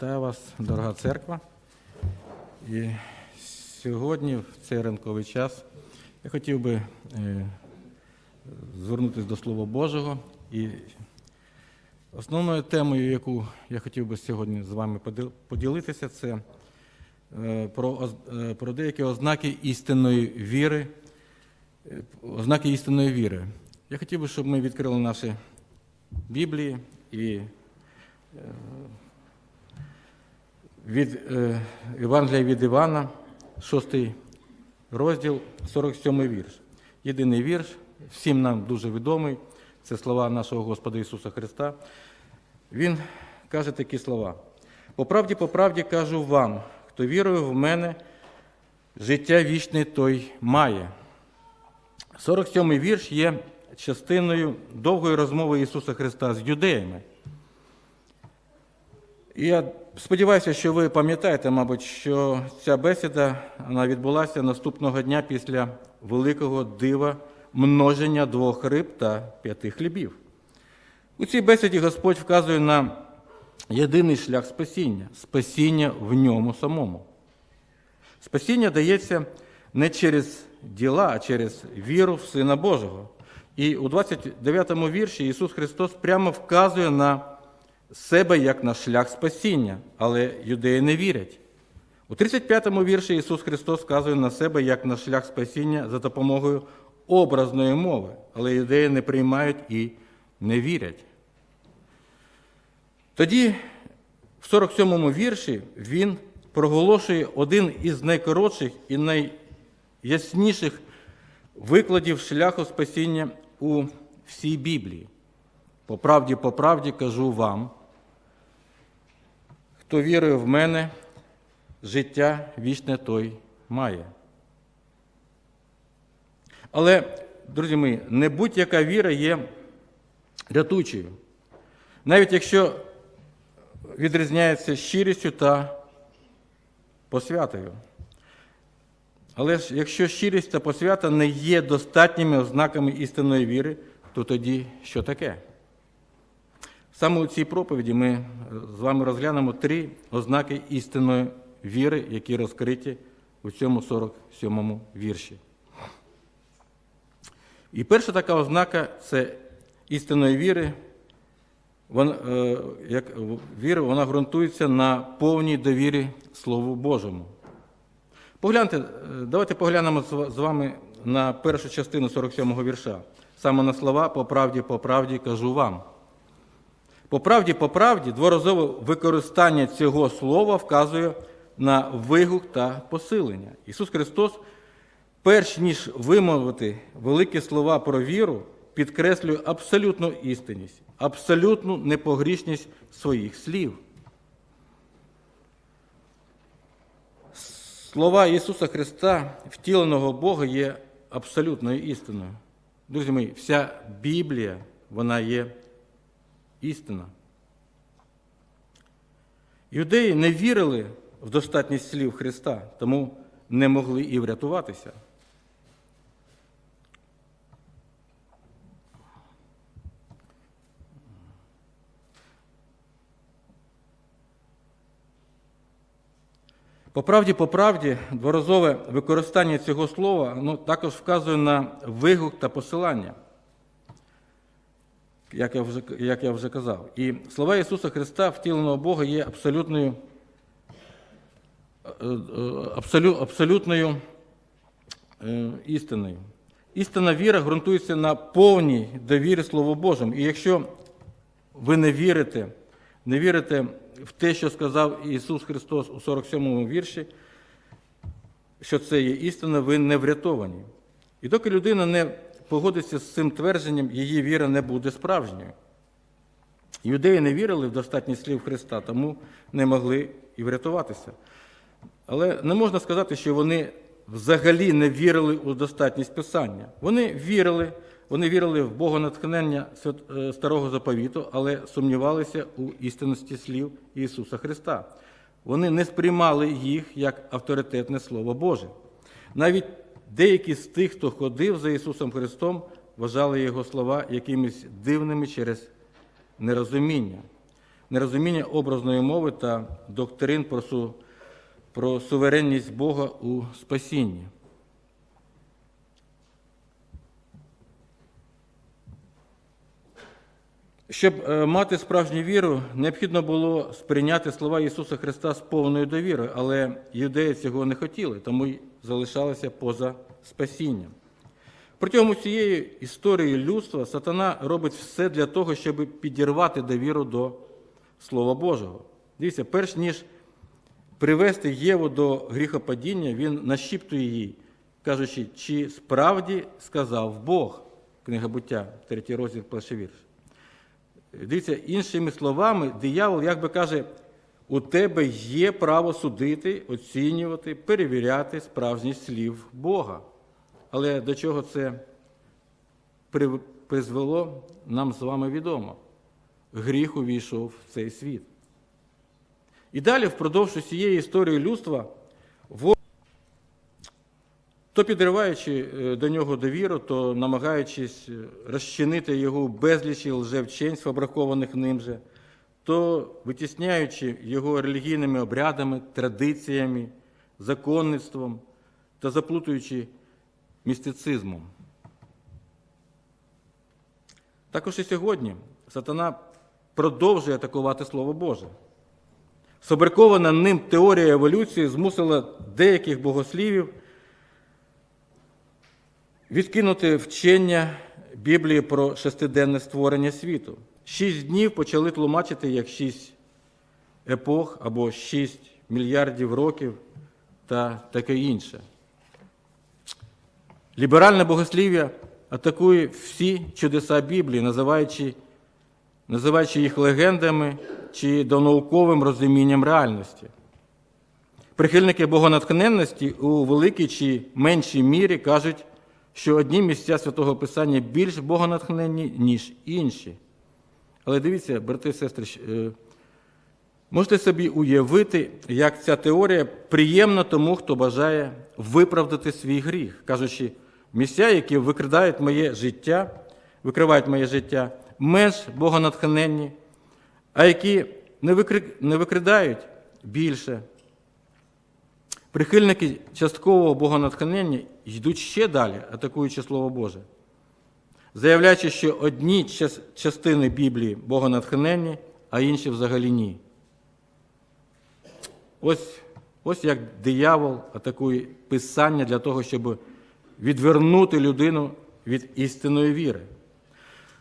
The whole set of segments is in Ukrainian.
Вітаю вас, дорога церква. І сьогодні, в цей ранковий час, я хотів би е, звернутися до Слова Божого. І основною темою, яку я хотів би сьогодні з вами поділитися, це е, про, е, про деякі ознаки істинної віри, ознаки істинної віри. Я хотів би, щоб ми відкрили наші Біблії і від е, Євангелія від Івана, 6 розділ, 47 вірш. Єдиний вірш, всім нам дуже відомий, це слова нашого Господа Ісуса Христа. Він каже такі слова: по правді, по правді кажу вам, хто вірує в мене, життя вічне той має. 47-й вірш є частиною довгої розмови Ісуса Христа з юдеями. І я сподіваюся, що ви пам'ятаєте, мабуть, що ця бесіда вона відбулася наступного дня після великого дива множення двох риб та п'яти хлібів. У цій бесіді Господь вказує на єдиний шлях спасіння спасіння в ньому самому. Спасіння дається не через діла, а через віру в Сина Божого. І у 29 му вірші Ісус Христос прямо вказує на себе як на шлях спасіння, але юдеї не вірять. У 35-му вірші Ісус Христос вказує на себе як на шлях спасіння за допомогою образної мови, але юдеї не приймають і не вірять. Тоді, в 47-му вірші, він проголошує один із найкоротших і найясніших викладів шляху спасіння у всій Біблії. По правді, по правді кажу вам, хто вірує в мене, життя вічне той має. Але, друзі мої, не будь-яка віра є рятуючою. Навіть якщо відрізняється щирістю та посвятою. Але ж якщо щирість та посвята не є достатніми ознаками істинної віри, то тоді що таке? Саме у цій проповіді ми е, з вами розглянемо три ознаки істинної віри, які розкриті у цьому 47-му вірші. І перша така ознака це істинної віри. Вона, е, як віра, вона ґрунтується на повній довірі Слову Божому. Погляньте, е, давайте поглянемо з з вами на першу частину 47-го вірша. Саме на слова по правді, по правді кажу вам. По правді, по правді, дворазове використання цього слова вказує на вигук та посилення. Ісус Христос, перш ніж вимовити великі слова про віру, підкреслює абсолютну істинність, абсолютну непогрішність своїх слів. Слова Ісуса Христа, втіленого Бога, є абсолютною істиною. Друзі мої, вся Біблія, вона є істина. Юдеї не вірили в достатність слів Христа, тому не могли і врятуватися. По правді, по правді, дворазове використання цього слова ну, також вказує на вигук та посилання як я вже, як я вже казав. І слова Ісуса Христа, втіленого Бога, є абсолютною, е, е, абсолю, абсолютною е, істиною. Істинна віра ґрунтується на повній довірі Слову Божому. І якщо ви не вірите, не вірите в те, що сказав Ісус Христос у 47-му вірші, що це є істина, ви не врятовані. І доки людина не погодиться з цим твердженням, її віра не буде справжньою. Юдеї не вірили в достатність слів Христа, тому не могли і врятуватися. Але не можна сказати, що вони взагалі не вірили у достатність Писання. Вони вірили, вони вірили в Богонатхнення е, Старого Заповіту, але сумнівалися у істинності слів Ісуса Христа. Вони не сприймали їх як авторитетне Слово Боже. Навіть деякі з тих, хто ходив за Ісусом Христом, вважали Його слова якимись дивними через нерозуміння. нерозуміння образної мови та доктрин про, суверенність Бога у спасінні. Щоб е, мати справжню віру, необхідно було сприйняти слова Ісуса Христа з повною довірою, але юдеї цього не хотіли, тому й залишалися поза спасінням. Протягом усієї історії людства сатана робить все для того, щоб підірвати довіру до Слова Божого. Дивіться, перш ніж привести Єву до гріхопадіння, він нашіптує їй, кажучи, чи справді сказав Бог, книга буття, 3 розділ, перший вірш. Дивіться, іншими словами, диявол якби каже, у тебе є право судити, оцінювати, перевіряти справжність слів Бога. Але до чого це призвело, нам з вами відомо. Гріх увійшов в цей світ. І далі, впродовж усієї історії людства, то підриваючи е, до нього довіру, то намагаючись е, розчинити його безлічі лжевчень, сфабрикованих ним же, то витісняючи його релігійними обрядами, традиціями, законництвом та заплутуючи містицизмом. Також і сьогодні сатана продовжує атакувати Слово Боже. Сфабрикована ним теорія еволюції змусила деяких богослівів відкинути вчення Біблії про шестиденне створення світу. Шість днів почали тлумачити як шість епох або шість мільярдів років та таке інше. Ліберальне богослів'я атакує всі чудеса Біблії, називаючи, називаючи їх легендами чи донауковим розумінням реальності. Прихильники богонатхненності у великій чи меншій мірі кажуть, що одні місця святого Писання більш богонатхненні, ніж інші. Але дивіться, брати і сестри, е, можете собі уявити, як ця теорія приємна тому, хто бажає виправдати свій гріх, кажучи, місця, які викрадають моє життя, викривають моє життя, менш богонатхненні, а які не, викрадають більше. Прихильники часткового богонатхнення йдуть ще далі, атакуючи Слово Боже, заявляючи, що одні частини Біблії богонатхненні, а інші взагалі ні. Ось, ось як диявол атакує Писання для того, щоб відвернути людину від істинної віри.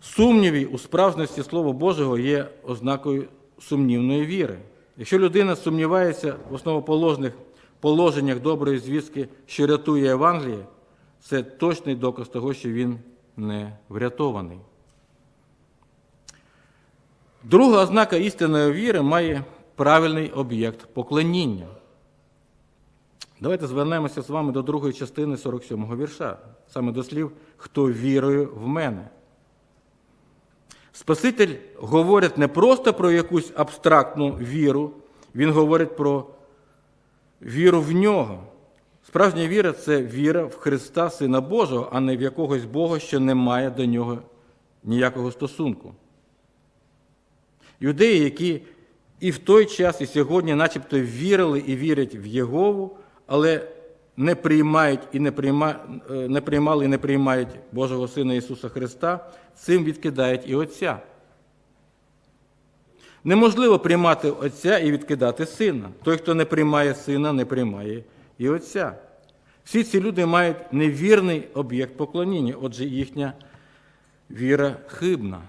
Сумніві у справжності Слова Божого є ознакою сумнівної віри. Якщо людина сумнівається в основоположних положеннях доброї звістки, що рятує Євангеліє, це точний доказ того, що він не врятований. Друга ознака істинної віри має правильний об'єкт поклоніння. Давайте звернемося з вами до другої частини 47-го вірша, саме до слів Хто вірує в мене. Спаситель говорить не просто про якусь абстрактну віру, він говорить про віру в нього. Справжня віра це віра в Христа, Сина Божого, а не в якогось Бога, що не має до нього ніякого стосунку. Юдеї, які і в той час, і сьогодні, начебто, вірили і вірять в Єгову, але не приймають і не, прийма, е, не приймали і не приймають Божого Сина Ісуса Христа, цим відкидають і Отця. Неможливо приймати Отця і відкидати Сина. Той, хто не приймає Сина, не приймає і Отця. Всі ці люди мають невірний об'єкт поклоніння, отже, їхня віра хибна.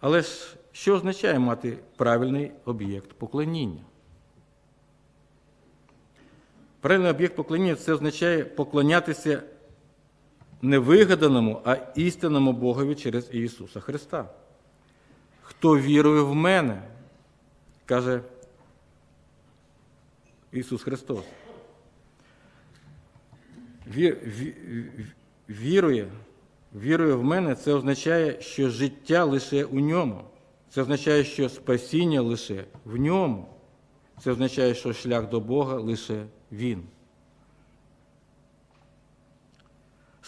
Але ж що означає мати правильний об'єкт поклоніння? Правильний об'єкт поклоніння це означає поклонятися не вигаданому, а істинному Богові через Ісуса Христа. Хто вірує в мене, каже Ісус Христос. Ві- ві- ві- Вірує, вірує в мене, це означає, що життя лише у ньому. Це означає, що спасіння лише в ньому. Це означає, що шлях до Бога лише Він.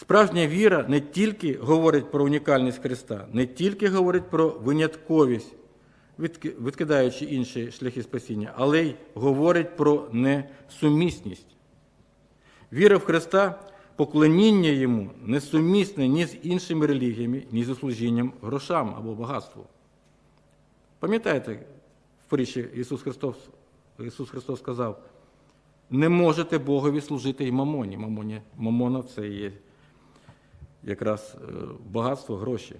Справжня віра не тільки говорить про унікальність Христа, не тільки говорить про винятковість, відкидаючи інші шляхи спасіння, але й говорить про несумісність. Віра в Христа, поклоніння йому несумісне ні з іншими релігіями, ні з служінням грошам або багатству. Пам'ятаєте, в притчі Ісус Христос, Ісус Христос сказав, не можете Богові служити і мамоні. Мамоні мамона це є якраз е, багатство, гроші.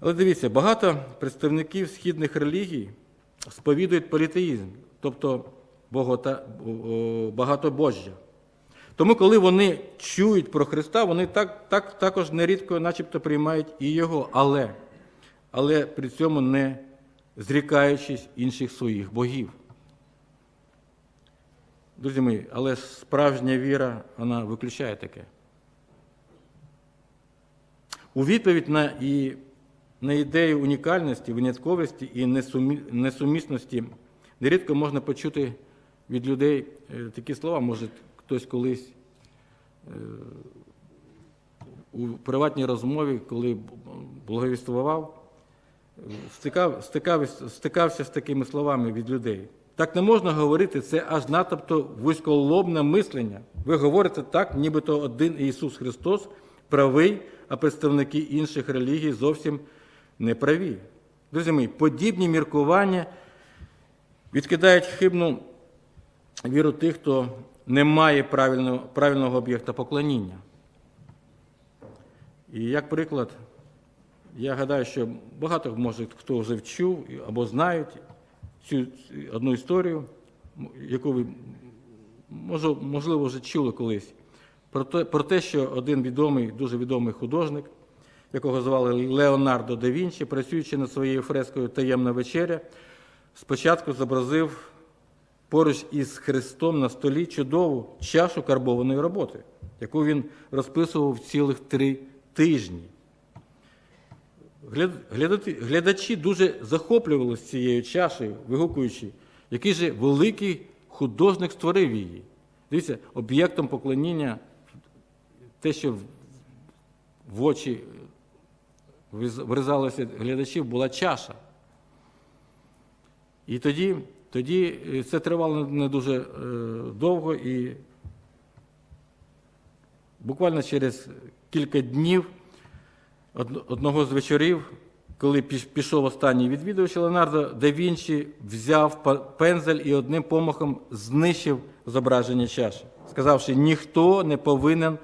Але дивіться, багато представників східних релігій сповідують політеїзм, тобто багатобожжя. Тому, коли вони чують про Христа, вони так, так, також нерідко начебто приймають і Його, але, але при цьому не зрікаючись інших своїх богів. Друзі мої, але справжня віра, вона виключає таке. У відповідь на, і, на ідею унікальності, винятковості і несумі, несумісності нерідко можна почути від людей е, такі слова, може хтось колись е, у приватній розмові, коли благовіствував, стикав, стикав, стикався з такими словами від людей. Так не можна говорити, це аж натовто вузьколобне мислення. Ви говорите так, нібито один Ісус Христос правий, а представники інших релігій зовсім не праві. Друзі мої, подібні міркування відкидають хибну віру тих, хто не має правильного, правильного об'єкта поклоніння. І як приклад, я гадаю, що багато може хто вже вчув або знають цю одну історію, яку ви можливо вже чули колись, про те, про те, що один відомий, дуже відомий художник, якого звали Леонардо да Вінчі, працюючи над своєю фрескою Таємна вечеря, спочатку зобразив поруч із Христом на столі чудову чашу карбованої роботи, яку він розписував цілих три тижні. Глядачі дуже захоплювалися цією чашею, вигукуючи, який же великий художник створив її. Дивіться, об'єктом поклоніння, те, що в очі вризалося глядачів, була чаша. І тоді, тоді це тривало не дуже довго, і буквально через кілька днів одного з вечорів, коли пішов останній відвідувач, Леонардо да Вінчі взяв пензель і одним помахом знищив зображення чаші, сказавши, ніхто не повинен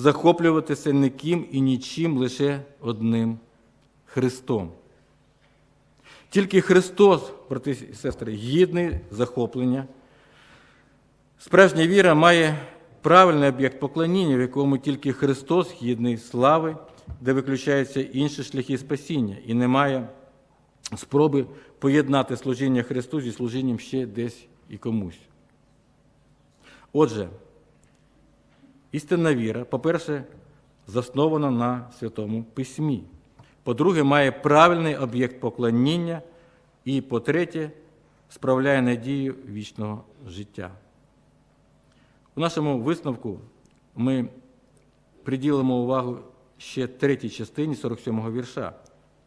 захоплюватися ніким і нічим лише одним Христом. Тільки Христос, брати і сестри, гідний захоплення. Справжня віра має правильний об'єкт поклоніння, в якому тільки Христос гідний слави, де виключаються інші шляхи спасіння, і немає спроби поєднати служіння Христу зі служінням ще десь і комусь. Отже, істинна віра, по-перше, заснована на Святому Письмі. По-друге, має правильний об'єкт поклоніння, і, по-третє, справляє надію вічного життя. У нашому висновку ми приділимо увагу ще третій частині 47-го вірша,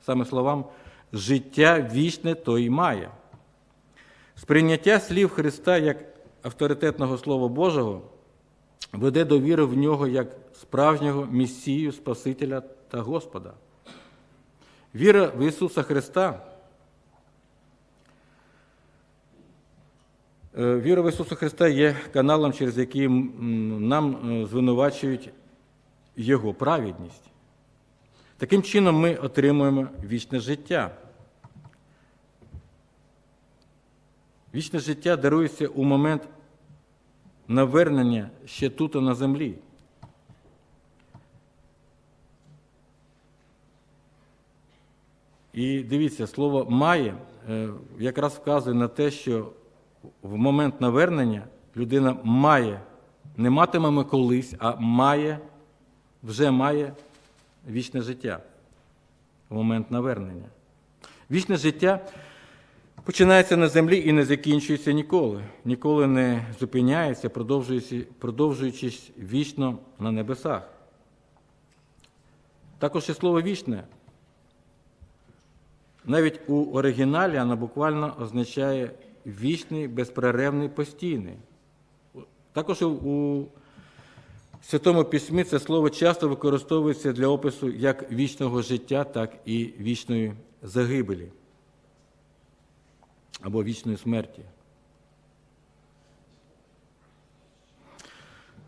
саме словам життя вічне то й має. Сприйняття слів Христа як авторитетного Слова Божого веде до віри в нього як справжнього Месію, Спасителя та Господа. Віра в Ісуса Христа. Віра в Ісуса Христа є каналом, через який нам звинувачують Його праведність. Таким чином ми отримуємо вічне життя. Вічне життя дарується у момент навернення ще тут, на землі. І дивіться, слово має якраз вказує на те, що в момент навернення людина має, не матиме колись, а має, вже має вічне життя в момент навернення. Вічне життя починається на землі і не закінчується ніколи, ніколи не зупиняється, продовжуючись вічно на небесах. Також і слово вічне. Навіть у оригіналі воно буквально означає вічний, безперервний, постійний. Також у Святому Письмі це слово часто використовується для опису як вічного життя, так і вічної загибелі або вічної смерті.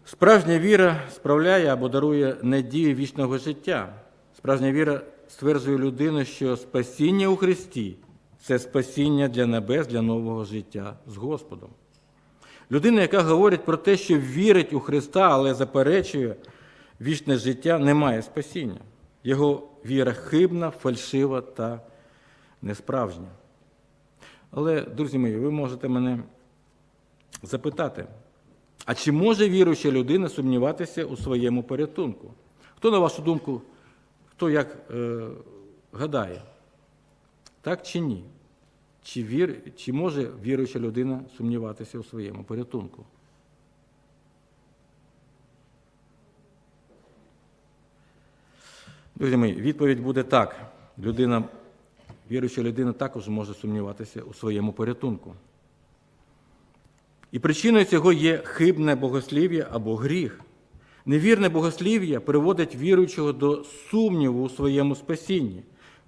Справжня віра справляє або дарує надію вічного життя. Справжня віра стверджує людину, що спасіння у Христі це спасіння для небес, для нового життя з Господом. Людина, яка говорить про те, що вірить у Христа, але заперечує вічне життя, не має спасіння. Його віра хибна, фальшива та несправжня. Але, друзі мої, ви можете мене запитати, а чи може віруюча людина сумніватися у своєму порятунку? Хто, на вашу думку, хто як е, гадає? Так чи ні? Чи, вір, чи може віруюча людина сумніватися у своєму порятунку? Друзі мої, відповідь буде так. Людина, віруюча людина також може сумніватися у своєму порятунку. І причиною цього є хибне богослів'я або гріх. Невірне богослів'я приводить віруючого до сумніву у своєму спасінні.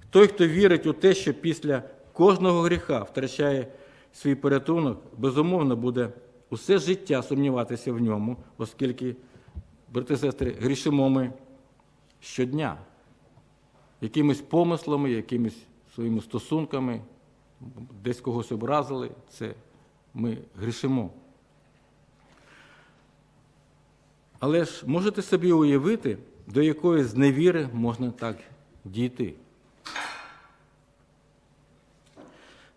Той, хто вірить у те, що після кожного гріха втрачає свій порятунок, безумовно буде усе життя сумніватися в ньому, оскільки, брати і сестри, грішимо ми щодня, якимись помислами, якимись своїми стосунками, десь когось образили, це ми грішимо. Але ж можете собі уявити, до якої зневіри можна так дійти.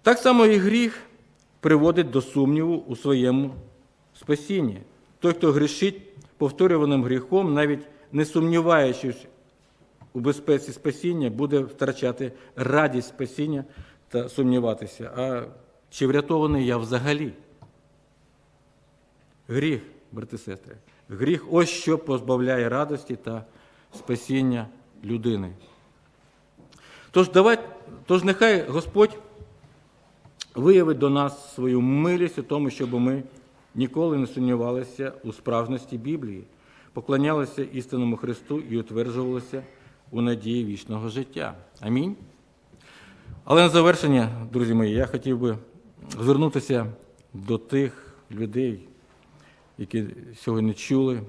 Так само і гріх приводить до сумніву у своєму спасінні. Той, хто грішить повторюваним гріхом, навіть не сумніваючись у безпеці спасіння, буде втрачати радість спасіння та сумніватися. А чи врятований я взагалі? Гріх, брати сестри, гріх ось що позбавляє радості та спасіння людини. Тож, давай, тож нехай Господь виявить до нас свою милість у тому, щоб ми ніколи не сумнівалися у справжності Біблії, поклонялися істинному Христу і утверджувалися у надії вічного життя. Амінь. Але на завершення, друзі мої, я хотів би звернутися до тих людей, які сьогодні чули,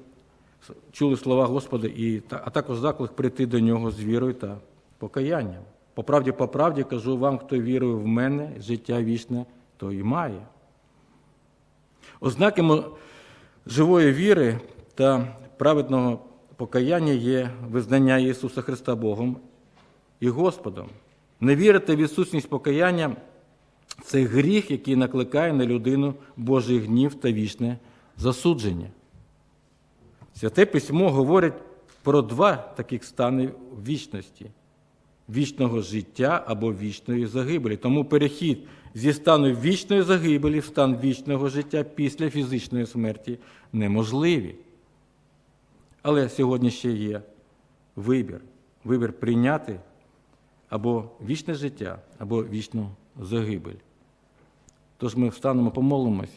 чули слова Господа, і, а також заклик прийти до нього з вірою та покаянням. По правді, по правді кажу вам, хто вірує в мене, життя вічне, то і має. Ознаки живої віри та праведного покаяння є визнання Ісуса Христа Богом і Господом. Не вірити в відсутність покаяння це гріх, який накликає на людину Божий гнів та вічне засудження. Святе письмо говорить про два таких стани вічності вічного життя або вічної загибелі. Тому перехід зі стану вічної загибелі в стан вічного життя після фізичної смерті неможливі. Але сьогодні ще є вибір. Вибір прийняти або вічне життя, або вічну загибель. Тож ми встанемо, помолимось